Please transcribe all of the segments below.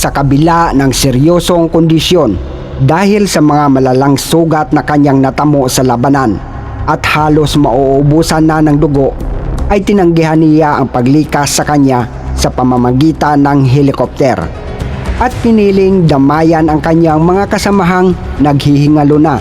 sa kabila ng seryosong kondisyon dahil sa mga malalang sugat na kanyang natamo sa labanan at halos mauubusan na ng dugo ay tinanggihan niya ang paglikas sa kanya sa pamamagitan ng helikopter at piniling damayan ang kanyang mga kasamahang naghihingalo na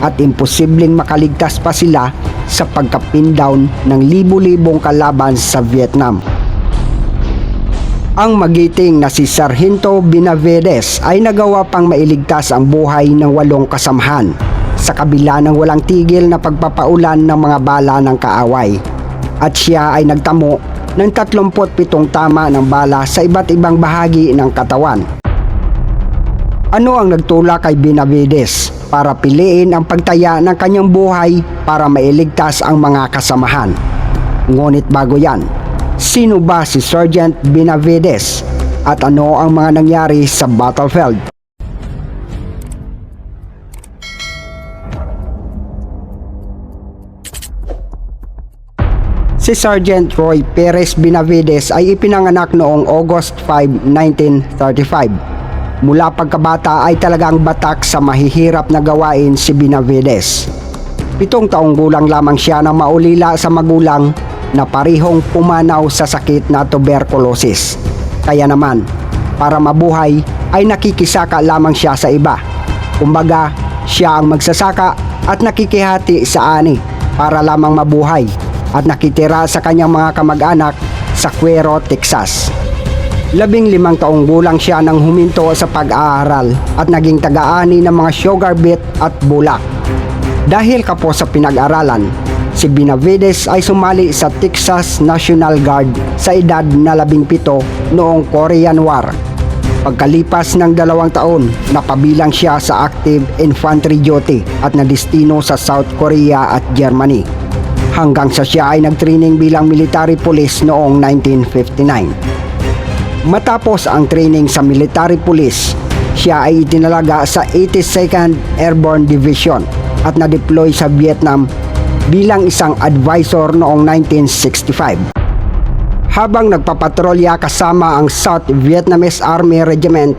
at imposibleng makaligtas pa sila sa pagka-pin down ng libu-libong kalaban sa Vietnam. Ang magiting na si Sargento Benavides ay nagawa pang mailigtas ang buhay ng walong kasamahan sa kabila ng walang tigil na pagpapaulan ng mga bala ng kaaway. At siya ay nagtamo ng 37 tama ng bala sa iba't ibang bahagi ng katawan. Ano ang nagtula kay Benavides para piliin ang pagtaya ng kanyang buhay para mailigtas ang mga kasamahan? Ngunit bago yan, sino ba si Sergeant Benavides at ano ang mga nangyari sa battlefield? Si Sergeant Roy Perez Benavides ay ipinanganak noong August 5, 1935. Mula pagkabata ay talagang batak sa mahihirap na gawain si Benavides. Pitong taong gulang lamang siya nang maulila sa magulang na parihong pumanaw sa sakit na tuberculosis. Kaya naman, para mabuhay ay nakikisaka lamang siya sa iba. Kumbaga, siya ang magsasaka at nakikihati sa ani para lamang mabuhay at nakitira sa kanyang mga kamag-anak sa Cuero, Texas. Labing limang taong gulang siya nang huminto sa pag-aaral at naging taga-ani ng mga sugar beet at bulak. Dahil kapo sa pinag-aralan, si Benavides ay sumali sa Texas National Guard sa edad na labing pito noong Korean War. Pagkalipas ng dalawang taon, napabilang siya sa active infantry duty at nadistino sa South Korea at Germany hanggang sa siya ay nagtraining bilang military police noong 1959. Matapos ang training sa military police, siya ay itinalaga sa 82nd Airborne Division at na-deploy sa Vietnam bilang isang advisor noong 1965. Habang nagpapatrolya kasama ang South Vietnamese Army Regiment,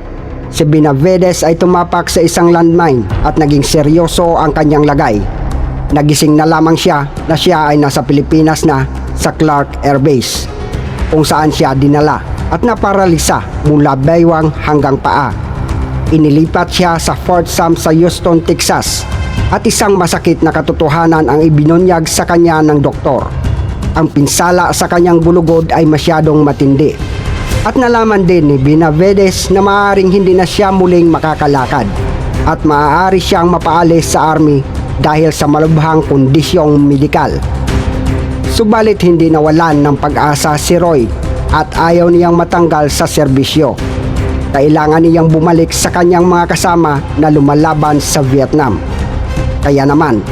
si Benavides ay tumapak sa isang landmine at naging seryoso ang kanyang lagay. Nagising na lamang siya na siya ay nasa Pilipinas na sa Clark Air Base kung saan siya dinala at naparalisa mula baywang hanggang paa. Inilipat siya sa Fort Sam sa Houston, Texas at isang masakit na katotohanan ang ibinunyag sa kanya ng doktor. Ang pinsala sa kanyang gulugod ay masyadong matindi. At nalaman din ni Benavides na maaaring hindi na siya muling makakalakad at maaari siyang mapaalis sa army dahil sa malubhang kondisyong medikal. Subalit hindi nawalan ng pag-asa si Roy at ayaw niyang matanggal sa serbisyo. Kailangan niyang bumalik sa kanyang mga kasama na lumalaban sa Vietnam. Kaya naman,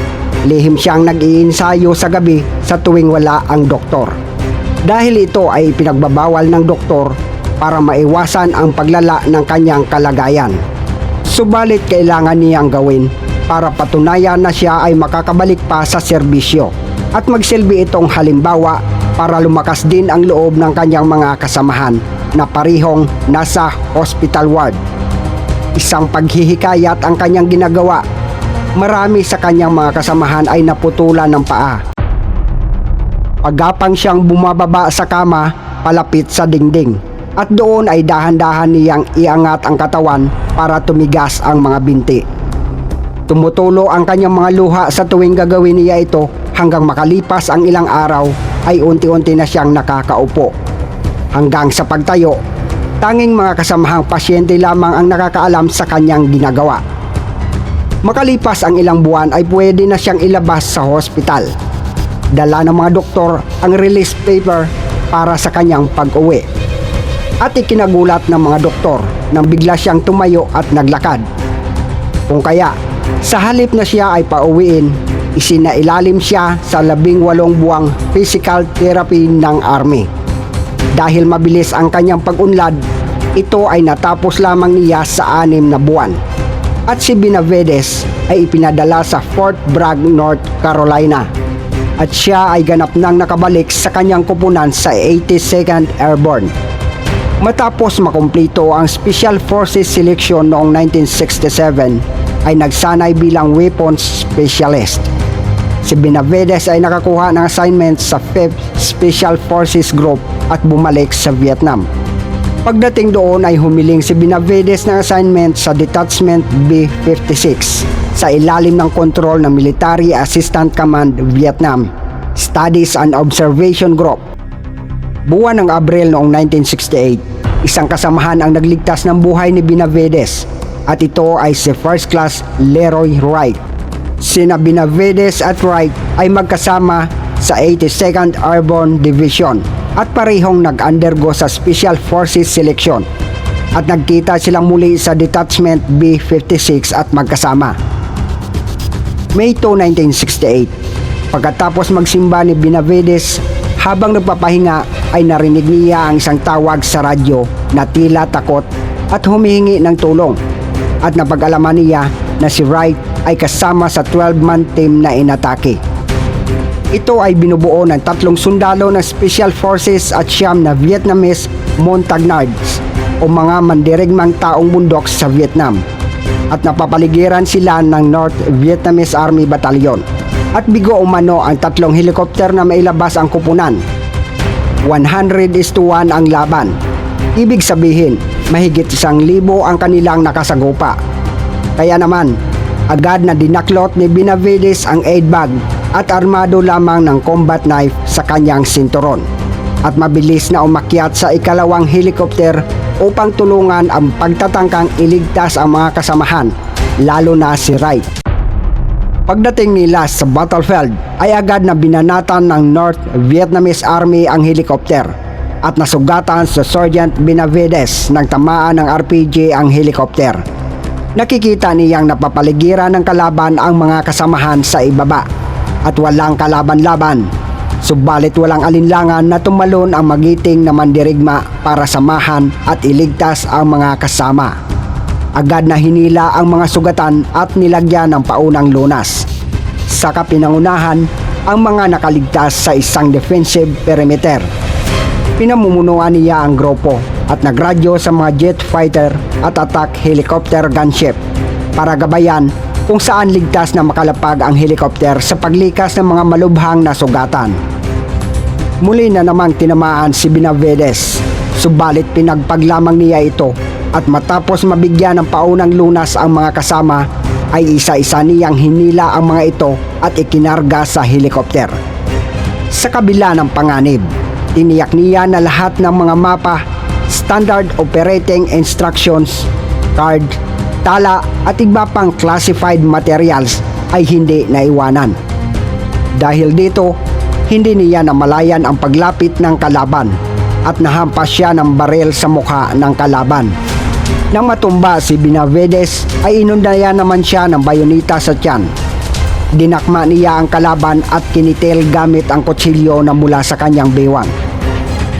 lihim siyang nag-iinsayo sa gabi sa tuwing wala ang doktor. Dahil ito ay pinagbabawal ng doktor para maiwasan ang paglala ng kanyang kalagayan. Subalit kailangan niyang gawin para patunayan na siya ay makakabalik pa sa serbisyo at magsilbi itong halimbawa para lumakas din ang loob ng kanyang mga kasamahan na parihong nasa hospital ward. Isang paghihikayat ang kanyang ginagawa. Marami sa kanyang mga kasamahan ay naputulan ng paa. Pagapang siyang bumababa sa kama palapit sa dingding at doon ay dahan-dahan niyang iangat ang katawan para tumigas ang mga binti. Tumutulo ang kanyang mga luha sa tuwing gagawin niya ito hanggang makalipas ang ilang araw ay unti-unti na siyang nakakaupo. Hanggang sa pagtayo, tanging mga kasamahang pasyente lamang ang nakakaalam sa kanyang ginagawa. Makalipas ang ilang buwan ay pwede na siyang ilabas sa hospital. Dala ng mga doktor ang release paper para sa kanyang pag-uwi. At ikinagulat ng mga doktor nang bigla siyang tumayo at naglakad. Kung kaya, sa halip na siya ay pauwiin, isinailalim siya sa labing walong buwang physical therapy ng army. Dahil mabilis ang kanyang pag-unlad, ito ay natapos lamang niya sa anim na buwan. At si Benavides ay ipinadala sa Fort Bragg, North Carolina. At siya ay ganap nang nakabalik sa kanyang kupunan sa 82nd Airborne. Matapos makumpleto ang Special Forces Selection noong 1967, ay nagsanay bilang weapons specialist. Si Benavides ay nakakuha ng assignment sa 5th Special Forces Group at bumalik sa Vietnam. Pagdating doon ay humiling si Benavides ng assignment sa Detachment B-56 sa ilalim ng kontrol ng Military Assistant Command Vietnam Studies and Observation Group. Buwan ng Abril noong 1968, isang kasamahan ang nagligtas ng buhay ni Benavides at ito ay si First Class Leroy Wright. Sina Benavides at Wright ay magkasama sa 82nd Airborne Division at parehong nag-undergo sa Special Forces Selection at nagkita silang muli sa Detachment B-56 at magkasama. May 2, 1968 Pagkatapos magsimba ni Benavides habang nagpapahinga ay narinig niya ang isang tawag sa radyo na tila takot at humihingi ng tulong at napag-alaman niya na si Wright ay kasama sa 12-man team na inatake. Ito ay binubuo ng tatlong sundalo ng Special Forces at siyam na Vietnamese Montagnards o mga mandirigmang taong bundok sa Vietnam at napapaligiran sila ng North Vietnamese Army Battalion at bigo umano ang tatlong helikopter na mailabas ang kupunan. 100 is to 1 ang laban. Ibig sabihin, mahigit isang libo ang kanilang nakasagupa. Kaya naman, agad na dinaklot ni Benavides ang aid bag at armado lamang ng combat knife sa kanyang sinturon. At mabilis na umakyat sa ikalawang helikopter upang tulungan ang pagtatangkang iligtas ang mga kasamahan, lalo na si Wright. Pagdating nila sa battlefield ay agad na binanatan ng North Vietnamese Army ang helikopter at nasugatan sa Sergeant Benavides ng tamaan ng RPG ang helikopter. Nakikita niyang napapaligiran ng kalaban ang mga kasamahan sa ibaba at walang kalaban-laban. Subalit walang alinlangan na tumalon ang magiting na mandirigma para samahan at iligtas ang mga kasama. Agad na hinila ang mga sugatan at nilagyan ng paunang lunas. Sa kapinangunahan, ang mga nakaligtas sa isang defensive perimeter. Pinamumunuan niya ang grupo at nagradyo sa mga jet fighter at attack helicopter gunship para gabayan kung saan ligtas na makalapag ang helicopter sa paglikas ng mga malubhang na sugatan. Muli na namang tinamaan si Benavides, subalit pinagpaglamang niya ito at matapos mabigyan ng paunang lunas ang mga kasama ay isa-isa niyang hinila ang mga ito at ikinarga sa helikopter. Sa kabila ng panganib, tiniyak niya na lahat ng mga mapa, standard operating instructions, card, tala at iba pang classified materials ay hindi naiwanan. Dahil dito, hindi niya namalayan ang paglapit ng kalaban at nahampas siya ng baril sa mukha ng kalaban. Nang matumba si Benavides ay inundayan naman siya ng bayonita sa tiyan. Dinakma niya ang kalaban at kinitil gamit ang kutsilyo na mula sa kanyang bewang.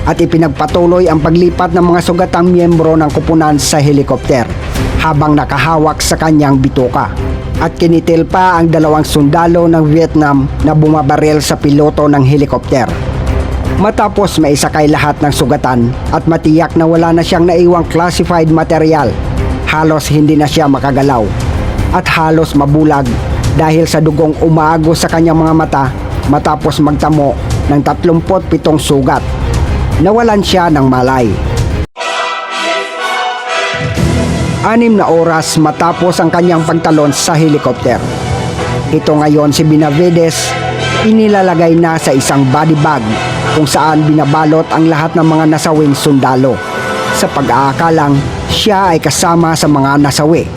At ipinagpatuloy ang paglipat ng mga sugatang miyembro ng kupunan sa helikopter habang nakahawak sa kanyang bituka. At kinitil pa ang dalawang sundalo ng Vietnam na bumabaril sa piloto ng helikopter. Matapos maisakay lahat ng sugatan at matiyak na wala na siyang naiwang classified material, halos hindi na siya makagalaw at halos mabulag dahil sa dugong umaagos sa kanyang mga mata matapos magtamo ng 37 sugat. Nawalan siya ng malay. Anim na oras matapos ang kanyang pagtalon sa helikopter. Ito ngayon si Benavides inilalagay na sa isang body bag kung saan binabalot ang lahat ng mga nasawing sundalo. Sa pag-aakalang siya ay kasama sa mga nasawi.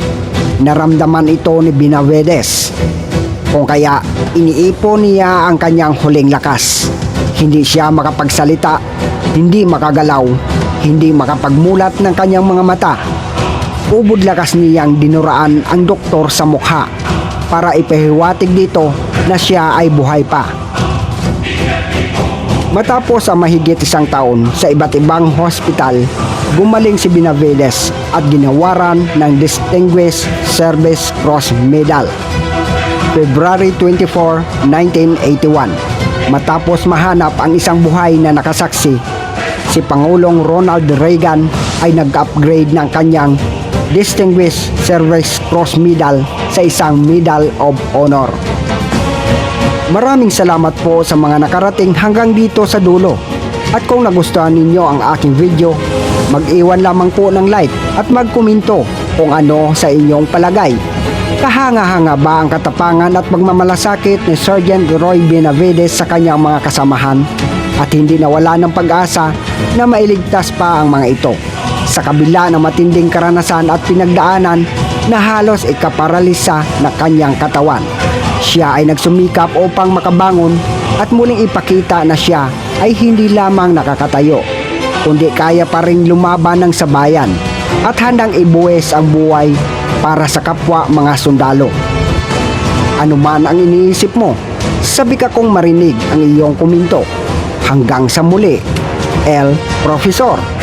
Naramdaman ito ni Benavides. Kung kaya iniipon niya ang kanyang huling lakas. Hindi siya makapagsalita, hindi makagalaw, hindi makapagmulat ng kanyang mga mata. Ubod lakas niyang dinuraan ang doktor sa mukha para ipahiwatig dito na siya ay buhay pa. Matapos ang mahigit isang taon sa iba't ibang hospital, gumaling si Benavides at ginawaran ng Distinguished Service Cross Medal. February 24, 1981. Matapos mahanap ang isang buhay na nakasaksi, si Pangulong Ronald Reagan ay nag-upgrade ng kanyang Distinguished Service Cross Medal sa isang Medal of Honor. Maraming salamat po sa mga nakarating hanggang dito sa dulo. At kung nagustuhan ninyo ang aking video, mag-iwan lamang po ng like at magkomento kung ano sa inyong palagay. Kahanga-hanga ba ang katapangan at pagmamalasakit ni Sergeant Roy Benavides sa kanyang mga kasamahan at hindi nawala ng pag-asa na mailigtas pa ang mga ito sa kabila ng matinding karanasan at pinagdaanan na halos ikaparalisa na kanyang katawan. Siya ay nagsumikap upang makabangon at muling ipakita na siya ay hindi lamang nakakatayo, kundi kaya pa rin lumaban ng sabayan at handang ibuwes ang buhay para sa kapwa mga sundalo. Ano man ang iniisip mo, sabi ka kong marinig ang iyong kuminto. Hanggang sa muli, El Profesor.